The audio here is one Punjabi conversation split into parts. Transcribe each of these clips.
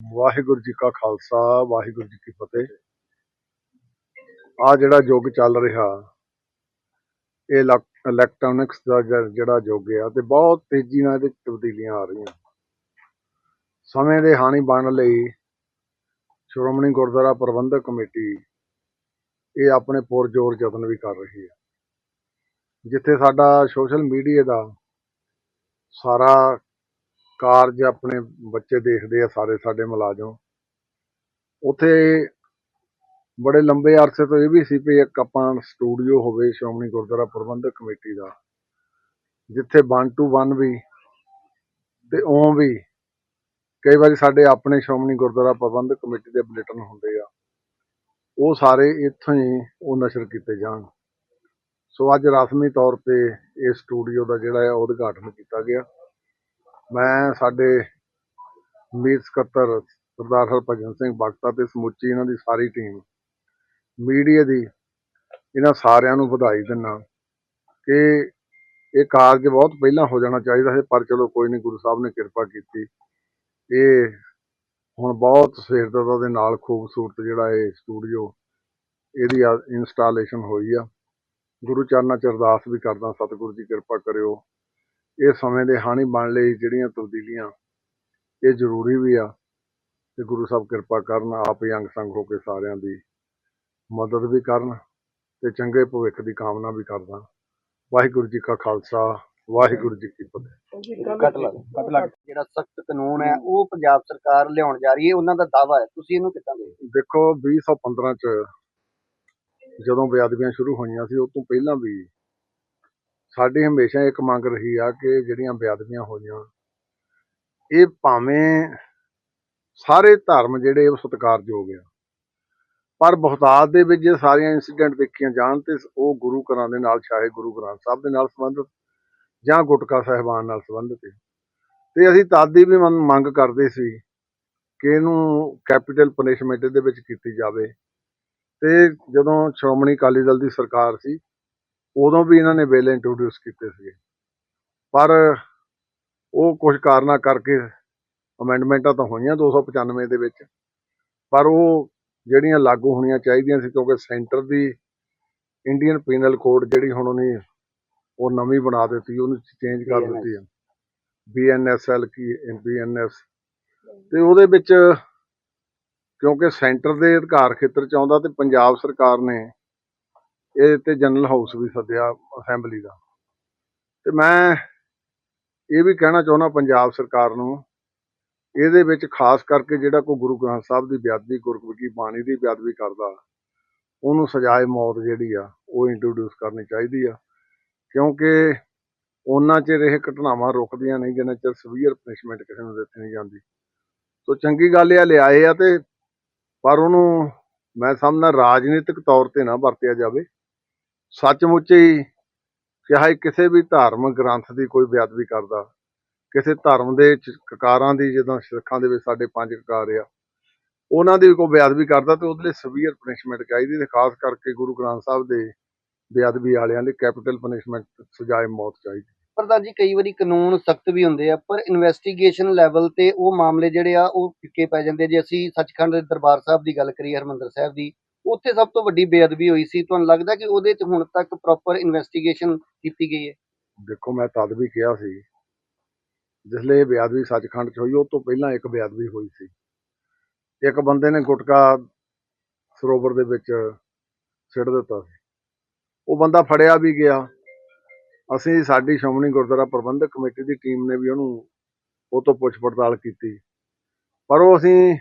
ਵਾਹਿਗੁਰੂ ਜੀ ਕਾ ਖਾਲਸਾ, ਵਾਹਿਗੁਰੂ ਜੀ ਕੀ ਫਤਿਹ। ਆ ਜਿਹੜਾ ਯੁੱਗ ਚੱਲ ਰਿਹਾ, ਇਹ ਇਲੈਕਟ੍ਰੋਨਿਕਸ ਦਾ ਜਿਹੜਾ ਯੁੱਗ ਆ, ਤੇ ਬਹੁਤ ਤੇਜ਼ੀ ਨਾਲ ਇਹਦੇ ਤਬਦੀਲੀਆਂ ਆ ਰਹੀਆਂ। ਸਮੇਂ ਦੇ ਹਾਣੀ ਬਣਨ ਲਈ ਸ਼੍ਰੋਮਣੀ ਗੁਰਦੁਆਰਾ ਪ੍ਰਬੰਧਕ ਕਮੇਟੀ ਇਹ ਆਪਣੇ ਪੁਰਜੋਰ ਯਤਨ ਵੀ ਕਰ ਰਹੀ ਹੈ। ਜਿੱਥੇ ਸਾਡਾ ਸੋਸ਼ਲ ਮੀਡੀਆ ਦਾ ਸਾਰਾ ਕਾਰਜ ਆਪਣੇ ਬੱਚੇ ਦੇਖਦੇ ਆ ਸਾਰੇ ਸਾਡੇ ਮੁਲਾਜ਼ਮ। ਉਥੇ ਬੜੇ ਲੰਬੇ ਅਰਸੇ ਤੋਂ ਇਹ ਵੀ ਸੀ ਵੀ ਇੱਕ ਆਪਾਂ ਸਟੂਡੀਓ ਹੋਵੇ ਸ਼੍ਰੋਮਣੀ ਗੁਰਦੁਆਰਾ ਪ੍ਰਬੰਧਕ ਕਮੇਟੀ ਦਾ, ਜਿੱਥੇ 1 ਟੂ 1 ਵੀ ਤੇ ਉਹ ਵੀ ਕਈ ਵਾਰੀ ਸਾਡੇ ਆਪਣੇ ਸ਼੍ਰੋਮਣੀ ਗੁਰਦੁਆਰਾ ਪ੍ਰਬੰਧਕ ਕਮੇਟੀ ਦੇ ਬੁਲੇਟਨ ਹੁੰਦੇ ਆ, ਉਹ ਸਾਰੇ ਇੱਥੋਂ ਹੀ ਉਹ ਨਸ਼ਰ ਕੀਤੇ ਜਾਣ। ਸੋ ਅੱਜ ਰਸਮੀ ਤੌਰ ਤੇ ਇਹ ਸਟੂਡੀਓ ਦਾ ਜਿਹੜਾ ਹੈ ਉਦਘਾਟਨ ਕੀਤਾ ਗਿਆ। ਮੈਂ ਸਾਡੇ ਮੀਤ ਸਕੱਤਰ ਸਰਦਾਰ ਹਰਭਜਨ ਸਿੰਘ ਬਖਤਾ ਤੇ ਸਮੁੱਚੀ ਇਹਨਾਂ ਦੀ ਸਾਰੀ ਟੀਮ ਮੀਡੀਆ ਦੀ ਇਹਨਾਂ ਸਾਰਿਆਂ ਨੂੰ ਵਧਾਈ ਦਿੰਦਾ ਕਿ ਇਹ ਕਾਰਜ ਬਹੁਤ ਪਹਿਲਾਂ ਹੋ ਜਾਣਾ ਚਾਹੀਦਾ ਸੀ, ਪਰ ਚਲੋ ਕੋਈ ਨਹੀਂ, ਗੁਰੂ ਸਾਹਿਬ ਨੇ ਕਿਰਪਾ ਕੀਤੀ। ਇਹ ਹੁਣ ਬਹੁਤ ਸਵੇਰਤਾ ਦੇ ਨਾਲ ਖੂਬਸੂਰਤ ਜਿਹੜਾ ਇਹ ਸਟੂਡੀਓ ਇਹਦੀ ਇੰਸਟਾਲੇਸ਼ਨ ਹੋਈ ਆ। ਗੁਰੂ ਚਰਨਾਂ ਚ ਅਰਦਾਸ ਵੀ ਕਰਦਾ, ਸਤਿਗੁਰੂ ਜੀ ਕਿਰਪਾ ਕਰਿਓ। ਇਹ ਸਮੇਂ ਦੇ ਹਾਣੀ ਬਣ ਲਈ ਜਿਹੜੀਆਂ ਤਬਦੀਲੀਆਂ ਇਹ ਜ਼ਰੂਰੀ ਵੀ ਆ ਤੇ ਗੁਰੂ ਸਾਹਿਬ ਕਿਰਪਾ ਕਰਨ ਆਪ ਹੀ ਅੰਗ ਸੰਗ ਹੋ ਕੇ ਸਾਰਿਆਂ ਦੀ ਮਦਦ ਵੀ ਕਰਨ ਤੇ ਚੰਗੇ ਭਵਿੱਖ ਦੀ ਕਾਮਨਾ ਵੀ ਕਰਦਾ। ਵਾਹਿਗੁਰੂ ਜੀ ਕਾ ਖਾਲਸਾ ਵਾਹਿਗੁਰੂ ਜੀ ਕੀ ਫਤਿਹ। ਕੱਟ ਕੱਟ ਜਿਹੜਾ ਸਖਤ ਕਾਨੂੰਨ ਹੈ ਉਹ ਪੰਜਾਬ ਸਰਕਾਰ ਲਿਆਉਣ ਜਾ ਰਹੀ ਹੈ ਉਹਨਾਂ ਦਾ ਦਾਵਾ ਹੈ। ਤੁਸੀਂ ਇਹਨੂੰ ਕਿੱਦਾਂ ਦੇਖਦੇ? ਦੇਖੋ 2015 ਚ ਜਦੋਂ ਬੇਅਦਬੀਆਂ ਸ਼ੁਰੂ ਹੋਈਆਂ ਸੀ ਉਸ ਤੋਂ ਪਹਿਲਾਂ ਵੀ ਸਾਡੀ ਹਮੇਸ਼ਾ ਇੱਕ ਮੰਗ ਰਹੀ ਆ ਕਿ ਜਿਹੜੀਆਂ ਬੇਅਦਬੀਆਂ ਹੋਈਆਂ, ਇਹ ਭਾਵੇਂ ਸਾਰੇ ਧਰਮ ਜਿਹੜੇ ਉਹ ਸਤਿਕਾਰਯੋਗ ਆ, ਪਰ ਬਹੁਤਾਤ ਦੇ ਵਿੱਚ ਜੇ ਸਾਰੀਆਂ ਇਨਸੀਡੈਂਟ ਦੇਖੀਆਂ ਜਾਣ ਤੇ ਉਹ ਗੁਰੂ ਘਰਾਂ ਦੇ ਨਾਲ, ਚਾਹੇ ਗੁਰੂ ਗ੍ਰੰਥ ਸਾਹਿਬ ਦੇ ਨਾਲ ਸੰਬੰਧਿਤ ਜਾਂ ਗੁਟਕਾ ਸਾਹਿਬਾਨ ਨਾਲ ਸੰਬੰਧਿਤ ਹੈ ਤੇ ਅਸੀਂ ਤਦ ਦੀ ਵੀ ਮੰਗ ਮੰਗ ਕਰਦੇ ਸੀ ਕਿ ਇਹਨੂੰ ਕੈਪੀਟਲ ਪਨਿਸ਼ਮੈਂਟ ਦੇ ਵਿੱਚ ਕੀਤੀ ਜਾਵੇ। ਤੇ ਜਦੋਂ ਸ਼੍ਰੋਮਣੀ ਅਕਾਲੀ ਦਲ ਦੀ ਸਰਕਾਰ ਸੀ ਉਦੋਂ ਵੀ ਇਹਨਾਂ ਨੇ ਬਿੱਲ ਇੰਟਰੋਡਿਊਸ ਕੀਤੇ ਸੀਗੇ। ਪਰ ਉਹ ਕੁਝ ਕਾਰਨਾਂ ਕਰਕੇ ਅਮੈਂਡਮੈਂਟਾਂ ਤਾਂ ਹੋਈਆਂ 295 ਦੇ ਵਿੱਚ ਪਰ ਉਹ ਜਿਹੜੀਆਂ ਲਾਗੂ ਹੋਣੀਆਂ ਚਾਹੀਦੀਆਂ ਸੀ ਕਿਉਂਕਿ ਸੈਂਟਰ ਦੀ ਇੰਡੀਅਨ ਪੀਨਲ ਕੋਡ ਜਿਹੜੀ ਹੁਣ ਉਹਨੇ ਉਹ ਨਵੀਂ ਬਣਾ ਦਿੱਤੀ ਉਹਨੂੰ ਚੇਂਜ ਕਰ ਦਿੱਤੀ ਹੈ। ਬੀਐਨਐਸਐਲ ਕੀ ਬੀਐਨਐਸ ਤੇ ਉਹਦੇ ਵਿੱਚ ਕਿਉਂਕਿ ਸੈਂਟਰ ਦੇ ਅਧਿਕਾਰ ਖੇਤਰ ਚ ਆਉਂਦਾ ਤੇ ਪੰਜਾਬ ਸਰਕਾਰ ਨੇ ਇਹ ਤੇ ਜਨਰਲ ਹਾਊਸ ਵੀ ਸੱਦਿਆ ਅਸੈਂਬਲੀ ਦਾ। ਤੇ ਮੈਂ ਇਹ ਵੀ ਕਹਿਣਾ ਚਾਹੁੰਦਾ ਪੰਜਾਬ ਸਰਕਾਰ ਨੂੰ, ਇਹਦੇ ਵਿੱਚ ਖਾਸ ਕਰਕੇ ਜਿਹੜਾ ਕੋਈ ਗੁਰੂ ਗ੍ਰੰਥ ਸਾਹਿਬ ਦੀ ਬੇਅਦਬੀ, ਗੁਰਮੁਖੀ ਬਾਣੀ ਦੀ ਬੇਅਦਬੀ ਕਰਦਾ, ਉਹਨੂੰ ਸਜ਼ਾਏ ਮੌਤ ਜਿਹੜੀ ਆ, ਉਹ ਇੰਟਰੋਡਿਊਸ ਕਰਨੀ ਚਾਹੀਦੀ ਆ। ਕਿਉਂਕਿ ਉਹਨਾਂ ਚਿਰ ਇਹ ਘਟਨਾਵਾਂ ਰੁਕਦੀਆਂ ਨਹੀਂ, ਜਿੰਨਾ ਚਿਰ ਸਵੀਅਰ ਪਨਿਸ਼ਮੈਂਟ ਕਿਸੇ ਨੂੰ ਦਿੱਤੀ ਨਹੀਂ ਜਾਂਦੀ। ਸੋ ਚੰਗੀ ਗੱਲ ਇਹ ਆ, ਲਿਆਏ ਆ ਤੇ ਪਰ ਉਹਨੂੰ ਮੈਂ ਸਮਝਦਾ ਰਾਜਨੀਤਿਕ ਤੌਰ ਤੇ ਨਾ ਵਰਤਿਆ ਜਾਵੇ। ਸੱਚਮੁੱਚ ਹੀ ਚਾਹੇ ਕਿਸੇ ਵੀ ਧਾਰਮਿਕ ਗ੍ਰੰਥ ਦੀ ਕੋਈ ਬੇਅਦਬੀ ਕਰਦਾ, ਕਿਸੇ ਧਰਮ ਦੇ ਕਕਾਰਾਂ ਦੀ, ਜਦੋਂ ਸਿੱਖਾਂ ਦੇ ਵਿੱਚ ਸਾਡੇ ਪੰਜ ਕਕਾਰ ਆ, ਉਹਨਾਂ ਦੀ ਕੋਈ ਬੇਅਦਬੀ ਕਰਦਾ ਤੇ ਉਹਦੇ ਲਈ ਸਵੀਅਰ ਪਨਿਸ਼ਮੈਂਟ ਚਾਹੀਦੀ ਤੇ ਖਾਸ ਕਰਕੇ ਗੁਰੂ ਗ੍ਰੰਥ ਸਾਹਿਬ ਦੇ ਬੇਅਦਬੀ ਵਾਲਿਆਂ ਲਈ ਕੈਪੀਟਲ ਪਨਿਸ਼ਮੈਂਟ ਸਜ਼ਾਏ ਮੌਤ ਚਾਹੀਦੀ। ਪ੍ਰਧਾਨ ਜੀ, ਕਈ ਵਾਰੀ ਕਾਨੂੰਨ ਸਖਤ ਵੀ ਹੁੰਦੇ ਆ, ਪਰ ਇਨਵੈਸਟੀਗੇਸ਼ਨ ਲੈਵਲ ਤੇ ਉਹ ਮਾਮਲੇ ਜਿਹੜੇ ਆ, ਉਹ ਫਿੱਕੇ ਪੈ ਜਾਂਦੇ ਜੇ ਅਸੀਂ ਸੱਚਖੰਡ ਦਰਬਾਰ ਸਾਹਿਬ ਦੀ ਗੱਲ ਕਰੀਏ, ਹਰਮੰਦਰ ਸਾਹਿਬ ਦੀ ਉੱਥੇ ਸਭ ਤੋਂ ਵੱਡੀ ਬੇਅਦਬੀ ਹੋਈ ਸੀ। ਤੁਹਾਨੂੰ ਲੱਗਦਾ ਕਿ ਉਹਦੇ 'ਚ ਹੁਣ ਤੱਕ ਪ੍ਰੋਪਰ ਇਨਵੈਸਟੀਗੇਸ਼ਨ ਕੀਤੀ ਗਈ ਹੈ? ਦੇਖੋ, ਮੈਂ ਤਦ ਵੀ ਕਿਹਾ ਸੀ ਜਿਸਲੇ ਬੇਅਦਬੀ ਸੱਚਖੰਡ 'ਚ ਹੋਈ, ਉਹ ਤੋਂ ਪਹਿਲਾਂ ਇੱਕ ਬੇਅਦਬੀ ਹੋਈ ਸੀ। ਇੱਕ ਬੰਦੇ ਨੇ ਗੁਟਕਾ ਸਰੋਵਰ ਦੇ ਵਿੱਚ ਸਿੱਟ ਦਿੱਤਾ ਸੀ। ਉਹ ਬੰਦਾ ਫੜਿਆ ਵੀ ਗਿਆ। ਅਸੀਂ ਸਾਡੀ ਸ਼੍ਰੋਮਣੀ ਗੁਰਦੁਆਰਾ ਪ੍ਰਬੰਧਕ ਕਮੇਟੀ ਦੀ ਟੀਮ ਨੇ ਵੀ ਉਹਨੂੰ, ਉਹ ਤੋਂ ਪੁੱਛ ਪੜਤਾਲ ਕੀਤੀ। ਪਰ ਉਹ ਅਸੀਂ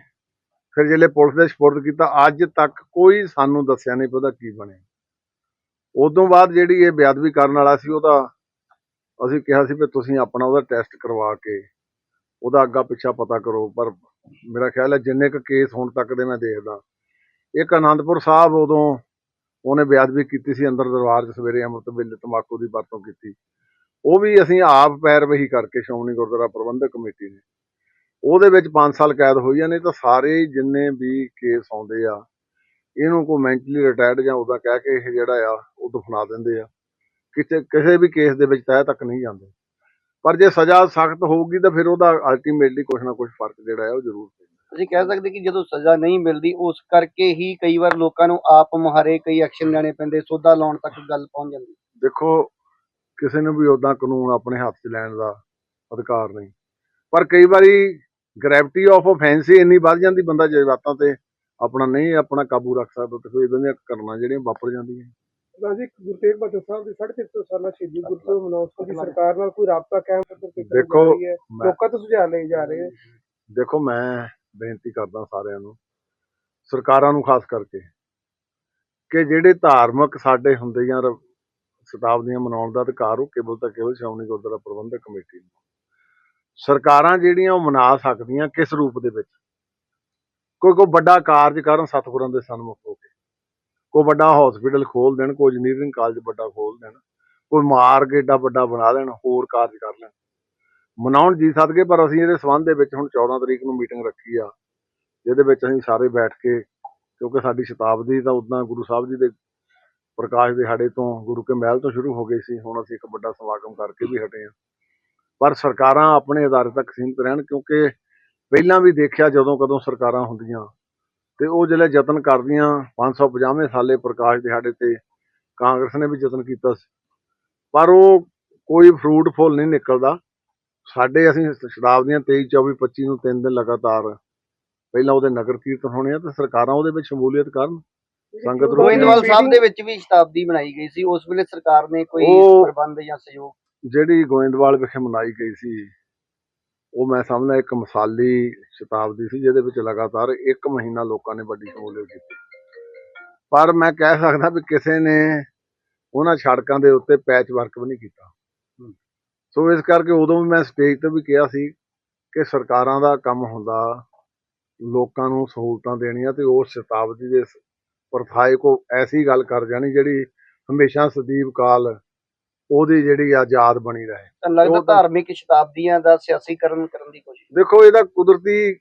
ਫਿਰ ਜਿਹੜੇ ਪੁਲਿਸ ਦੇ ਸਪੁਰਦ ਕੀਤਾ, ਅੱਜ ਤੱਕ ਕੋਈ ਸਾਨੂੰ ਦੱਸਿਆ ਨਹੀਂ ਪਤਾ ਕੀ ਬਣਿਆ। ਉਦੋਂ ਬਾਅਦ ਜਿਹੜੀ ਇਹ ਬੇਅਦਬੀ ਕਰਨ ਵਾਲਾ ਸੀ, ਉਹਦਾ ਅਸੀਂ ਕਿਹਾ ਸੀ ਵੀ ਤੁਸੀਂ ਆਪਣਾ ਉਹਦਾ ਟੈਸਟ ਕਰਵਾ ਕੇ ਉਹਦਾ ਅੱਗਾ ਪਿੱਛਾ ਪਤਾ ਕਰੋ, ਪਰ ਮੇਰਾ ਖਿਆਲ ਹੈ ਜਿੰਨੇ ਕੁ ਕੇਸ ਹੁਣ ਤੱਕ ਦੇ ਮੈਂ ਦੇਖਦਾ। ਇੱਕ ਆਨੰਦਪੁਰ ਸਾਹਿਬ ਉਦੋਂ ਉਹਨੇ ਬੇਅਦਬੀ ਕੀਤੀ ਸੀ ਅੰਦਰ ਦਰਬਾਰ 'ਚ ਸਵੇਰੇ ਅੰਮ੍ਰਿਤ ਵੇਲੇ ਤੰਬਾਕੂ ਦੀ ਵਰਤੋਂ ਕੀਤੀ। ਉਹ ਵੀ ਅਸੀਂ ਆਪ ਪੈਰਵਹੀ ਕਰਕੇ ਸ਼੍ਰੋਮਣੀ ਗੁਰਦੁਆਰਾ ਪ੍ਰਬੰਧਕ ਕਮੇਟੀ ਨੇ। ਉਹਦੇ ਵਿੱਚ 5 ਸਾਲ ਕੈਦ ਹੋਈਆਂ ਨੇ ਤਾਂ ਸਾਰੇ ਜਿੰਨੇ ਵੀ ਕੇਸ ਆਉਂਦੇ ਆ ਇਹਨੂੰ ਕੋਈ ਮੈਂਟਲੀ ਰਿਟਾਇਰਡ ਜਾਂ ਉਹਦਾ ਕਹਿ ਕੇ ਇਹ ਜਿਹੜਾ ਆ ਉਹ ਦਫਨਾ ਦਿੰਦੇ ਆ। ਕਿਸੇ ਕਿਸੇ ਵੀ ਕੇਸ ਦੇ ਵਿੱਚ ਤਹਿ ਤੱਕ ਨਹੀਂ ਜਾਂਦੇ। ਪਰ ਜੇ ਸਜ਼ਾ ਸਖਤ ਹੋਊਗੀ ਤਾਂ ਫਿਰ ਉਹਦਾ ਅਲਟੀਮੇਟਲੀ ਕੁਛ ਨਾ ਕੁਛ ਫ਼ਰਕ ਜਿਹੜਾ ਹੈ ਉਹ ਜ਼ਰੂਰ ਪੈਂਦਾ। ਅਸੀਂ ਕਹਿ ਸਕਦੇ ਕਿ ਜਦੋਂ ਸਜ਼ਾ ਨਹੀਂ ਮਿਲਦੀ ਉਸ ਕਰਕੇ ਹੀ ਕਈ ਵਾਰ ਲੋਕਾਂ ਨੂੰ ਆਪ ਮੁਹਾਰੇ ਕਈ ਐਕਸ਼ਨ ਲੈਣੇ ਪੈਂਦੇ ਸੋਧਾ ਲਾਉਣ ਤੱਕ ਗੱਲ ਪਹੁੰਚ ਜਾਂਦੀ। ਦੇਖੋ ਕਿਸੇ ਨੂੰ ਵੀ ਉਦਾਂ ਕਾਨੂੰਨ ਆਪਣੇ ਹੱਥ 'ਚ ਲੈਣ ਦਾ ਅਧਿਕਾਰ ਨਹੀਂ। ਪਰ ਕਈ ਵਾਰੀ ਗ੍ਰੈਵਿਟੀ ਆਫ ਆਫੈਂਸ ਹੀ ਇੰਨੀ ਵੱਧ ਜਾਂਦੀ ਬੰਦਾ ਜਜ਼ਬਾਤਾਂ ਤੇ ਆਪਣਾ ਨਹੀਂ ਆਪਣਾ ਕਾਬੂ ਰੱਖ ਸਕਦਾ ਤੇ ਫਿਰ ਇਦਾਂ ਦੀਆਂ ਕਰਨਾ ਜਿਹੜੀਆਂ ਵਾਪਰ ਜਾਂਦੀਆਂ। ਰਾਜੀ ਗੁਰੂ ਤੇਗ ਬਹਾਦਰ ਸਾਹਿਬ ਦੀ 350 ਸਾਲਾ ਸ਼ਹੀਦੀ ਗੁਰਪੁਰਬ ਮਨਾਉਣ ਦੀ ਸਰਕਾਰ ਨਾਲ ਕੋਈ ਰਾਬਤਾ ਕਾਇਮ ਕਰਨ ਦੇਖੋ, ਲੋਕਾਂ ਤੋਂ ਸੁਝਾਅ ਲਏ ਜਾ ਰਹੇ ਦੇਖੋ ਮੈਂ ਬੇਨਤੀ ਕਰਦਾ ਸਾਰਿਆਂ ਨੂੰ ਸਰਕਾਰਾਂ ਨੂੰ ਖਾਸ ਕਰਕੇ ਕਿ ਜਿਹੜੇ ਧਾਰਮਿਕ ਸਾਡੇ ਹੁੰਦੇ ਜਾਂ ਸ਼ਤਾਬਦੀਆਂ ਮਨਾਉਣ ਦਾ ਅਧਿਕਾਰ ਉਹ ਕੇਵਲ ਤਾਂ ਕੇਵਲ ਸ਼੍ਰੋਮਣੀ ਗੁਰਦੁਆਰਾ ਪ੍ਰਬੰਧਕ ਕਮੇਟੀ ਨੂੰ ਸਰਕਾਰਾਂ ਜਿਹੜੀਆਂ ਉਹ ਮਨਾ ਸਕਦੀਆਂ ਕਿਸ ਰੂਪ ਦੇ ਵਿੱਚ? ਕੋਈ ਕੋਈ ਵੱਡਾ ਕਾਰਜ ਕਰਨ ਸਤਿਗੁਰਾਂ ਦੇ ਸਨਮੁਖ ਹੋ ਕੇ। ਕੋਈ ਵੱਡਾ ਹਸਪੀਟਲ ਖੋਲ ਦੇਣ, ਕੋਈ ਇੰਜੀਨੀਅਰਿੰਗ ਕਾਲਜ ਵੱਡਾ ਖੋਲ ਦੇਣ, ਕੋਈ ਮਾਰਗ ਏਡਾ ਵੱਡਾ ਬਣਾ ਦੇਣ, ਹੋਰ ਕਾਰਜ ਕਰ ਲੈਣ। ਮਨਾਉਣ ਜੀ ਸਦਕੇ, ਪਰ ਅਸੀਂ ਇਹਦੇ ਸੰਬੰਧ ਦੇ ਵਿੱਚ ਹੁਣ 14 ਤਰੀਕ ਨੂੰ ਮੀਟਿੰਗ ਰੱਖੀ ਆ, ਜਿਹਦੇ ਵਿੱਚ ਅਸੀਂ ਸਾਰੇ ਬੈਠ ਕੇ, ਕਿਉਂਕਿ ਸਾਡੀ ਸ਼ਤਾਬਦੀ ਤਾਂ ਉਦਾਂ ਗੁਰੂ ਸਾਹਿਬ ਜੀ ਦੇ ਪ੍ਰਕਾਸ਼ ਦਿਹਾੜੇ ਤੋਂ ਗੁਰੂ ਕੇ ਮਹਿਲ ਤੋਂ ਸ਼ੁਰੂ ਹੋ ਗਈ ਸੀ, ਹੁਣ ਅਸੀਂ ਇੱਕ ਵੱਡਾ ਸਮਾਗਮ ਕਰਕੇ ਵੀ ਹਟੇ ਆ ਪਰ ਸਰਕਾਰਾਂ ਆਪਣੇ ਅਦਾਰੇ ਤੱਕ ਸੀਮਿਤ ਰਹਿਣ ਕਿਉਂਕਿ ਪਹਿਲਾਂ ਵੀ ਦੇਖਿਆ ਜਦੋਂ ਕਦੋਂ ਸਰਕਾਰਾਂ ਹੁੰਦੀਆਂ। ਤੇ ਉਹ ਜਿਹੜੇ ਯਤਨ ਕਰਦੀਆਂ 550 ਸਾਲੇ ਪ੍ਰਕਾਸ਼ ਦਿਹਾੜੇ ਤੇ ਕਾਂਗਰਸ ਨੇ ਵੀ ਯਤਨ ਕੀਤਾ ਸੀ। ਪਰ ਉਹ ਕੋਈ ਫਰੂਟਫੁਲ ਨਹੀਂ ਨਿਕਲਦਾ। ਸਾਡੇ ਅਸੀਂ ਸ਼ਤਾਬਦੀਆਂ 23 24 25 ਨੂੰ ਤਿੰਨ ਦਿਨ ਲਗਾਤਾਰ ਪਹਿਲਾਂ ਉਹਦੇ ਨਗਰ ਕੀਰਤਨ ਹੋਣੇ ਆ ਤੇ ਸਰਕਾਰਾਂ ਉਹਦੇ ਵਿੱਚ ਸ਼ਮੂਲੀਅਤ ਕਰਨ। ਸੰਗਤ ਨੂੰ ਗੋਇੰਦਵਾਲ ਸਾਹਿਬ ਦੇ ਵਿੱਚ ਵੀ ਸ਼ਤਾਬਦੀ ਬਣਾਈ ਗਈ ਸੀ। ਉਸ ਵੇਲੇ ਸਰਕਾਰ ਨੇ ਕੋਈ ਪ੍ਰਬੰਧ ਜਾਂ ਸਹਿਯੋਗ ਜਿਹੜੀ ਗੋਇੰਦਵਾਲ ਵਿਖੇ ਮਨਾਈ ਗਈ ਸੀ, ਉਹ ਮੈਂ ਸਮਝਦਾ ਇੱਕ ਮਿਸਾਲੀ ਸ਼ਤਾਬਦੀ ਸੀ, ਜਿਹਦੇ ਵਿੱਚ ਲਗਾਤਾਰ ਇੱਕ ਮਹੀਨਾ ਲੋਕਾਂ ਨੇ ਵੱਡੀ ਸ਼ਮੂਲੀਅਤ ਕੀਤੀ। ਪਰ ਮੈਂ ਕਹਿ ਸਕਦਾ ਵੀ ਕਿਸੇ ਨੇ ਉਹਨਾਂ ਸੜਕਾਂ ਦੇ ਉੱਤੇ ਪੈਚ ਵਰਕ ਵੀ ਨਹੀਂ ਕੀਤਾ। ਸੋ ਇਸ ਕਰਕੇ ਉਦੋਂ ਵੀ ਮੈਂ ਸਟੇਜ ਤੇ ਵੀ ਕਿਹਾ ਸੀ ਕਿ ਸਰਕਾਰਾਂ ਦਾ ਕੰਮ ਹੁੰਦਾ, ਲੋਕਾਂ ਨੂੰ ਸਹੂਲਤਾਂ ਦੇਣੀਆਂ ਤੇ ਉਸ ਸ਼ਤਾਬਦੀ ਦੇ ਪ੍ਰਥਾਏ ਕੋ ਐਸੀ ਗੱਲ ਕਰ ਜਾਣੀ ਜਿਹੜੀ ਹਮੇਸ਼ਾ ਸਦੀਵ ਕਾਲ ਉਹਦੀ ਜਿਹੜੀ ਆਜ਼ਾਦ ਬਣੀ ਰਹੇ। ਤਾਂ ਲੱਗਦਾ ਧਾਰਮਿਕ ਸ਼ਤਾਬਦੀਆਂ ਦਾ ਸਿਆਸੀਕਰਨ ਕਰਨ ਦੀ ਕੋਸ਼ਿਸ਼। ਦੇਖੋ ਇਹਦਾ ਕੁਦਰਤੀ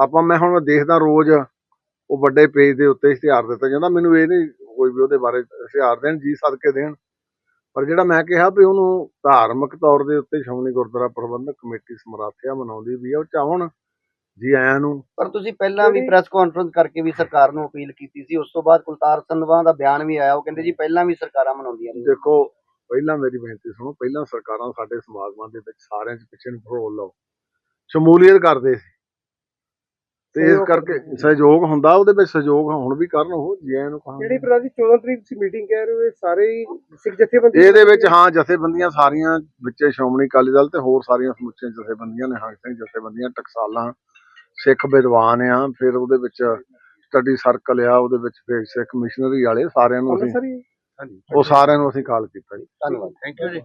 ਆਪਾਂ ਮੈਂ ਹੁਣ ਦੇਖਦਾ ਰੋਜ਼ ਉਹ ਵੱਡੇ ਪੇਜ ਦੇ ਉੱਤੇ ਇਸ਼ਤਿਹਾਰ ਦਿੱਤਾ ਜਾਂਦਾ। ਮੈਨੂੰ ਇਹ ਨਹੀਂ ਕੋਈ ਵੀ ਉਹਦੇ ਬਾਰੇ ਇਸ਼ਤਿਹਾਰ ਦੇਣ ਜੀ ਸਦਕੇ ਦੇਣ। ਪਰ ਜਿਹੜਾ ਮੈਂ ਕਿਹਾ ਵੀ ਉਹਨੂੰ ਧਾਰਮਿਕ ਤੌਰ ਦੇ ਉੱਤੇ ਸ਼੍ਰੋਮਣੀ ਗੁਰਦੁਆਰਾ ਪ੍ਰਬੰਧਕ ਕਮੇਟੀ ਸਮਰਾਥਿਆ ਮਨਾਉਂਦੀ ਵੀ ਆ ਉਹ ਚਾਹਣ ਜੀ ਆਇਆਂ ਨੂੰ। ਪਰ ਤੁਸੀਂ ਪਹਿਲਾਂ ਵੀ ਪ੍ਰੈਸ ਕਾਨਫਰੰਸ ਕਰਕੇ ਵੀ ਸਰਕਾਰ ਨੂੰ ਅਪੀਲ ਕੀਤੀ ਸੀ। ਉਸ ਤੋਂ ਬਾਅਦ ਕੁਲਤਾਰ ਸੰਧਵਾ ਦਾ ਬਿਆਨ ਵੀ ਆਇਆ। ਉਹ ਕਹਿੰਦੇ ਜੀ ਪਹਿਲਾਂ ਵੀ ਸਰਕਾਰਾਂ ਮਨਾਉਂਦੀਆਂ ਦੇਖੋ ਪਹਿਲਾਂ ਮੇਰੀ ਬੇਨਤੀ ਸੁਣੋ ਪਹਿਲਾਂ ਸਰਕਾਰਾਂ ਸਾਡੇ ਸਮਾਗਮਾਂ ਦੇ ਵਿੱਚ ਸਾਰਿਆਂ 'ਚ ਪਿੱਛੇ ਨੂੰ ਰੋਲ ਲਓ। ਸ਼ਮੂਲੀਅਤ ਕਰਦੇ ਸੀ। ਤੇ ਇਸ ਕਰਕੇ ਸਹਿਯੋਗ ਹੁੰਦਾ ਉਹਦੇ ਵਿੱਚ ਸਹਿਯੋਗ ਹੁਣ ਵੀ ਕਰਨ ਉਹ ਜੀ ਆਇਆਂ ਨੂੰ ਕਹਾਂਗੇ। ਜਿਹੜੀ ਪ੍ਰਾਜੀ 14 ਤਰੀਕ ਤੁਸੀਂ ਮੀਟਿੰਗ ਕਹਿ ਰਹੇ ਹੋ ਇਹ ਸਾਰੇ ਹੀ ਸਿੱਖ ਜਥੇਬੰਦੀ ਇਹਦੇ ਵਿੱਚ ਹਾਂ ਜਥੇਬੰਦੀਆਂ ਸਾਰੀਆਂ ਵਿੱਚੇ ਸ਼੍ਰੋਮਣੀ ਅਕਾਲੀ ਦਲ ਤੇ ਹੋਰ ਸਾਰੀਆਂ ਸਮੁੱਚੀਆਂ ਜਥੇਬੰਦੀਆਂ ਨੇ ਹੰਗ ਸਿੰਘ ਜਥੇਬੰਦੀਆਂ ਟਕਸਾਲਾਂ ਸਿੱਖ ਵਿਦਵਾਨ ਆ ਫਿਰ ਉਹਦੇ ਵਿੱਚ ਸਟੱਡੀ ਸਰਕਲ ਆ ਉਹਦੇ ਵਿੱਚ ਫਿਰ ਸਿੱਖ ਮਿਸ਼ਨਰੀ ਵਾਲੇ ਸਾਰਿਆਂ ਨੂੰ ਅਸੀਂ ਉਹ ਸਾਰਿਆਂ ਨੂੰ ਅਸੀਂ ਕਾਲ ਕੀਤਾ ਜੀ। ਧੰਨਵਾਦ। ਥੈਂਕ ਯੂ ਜੀ।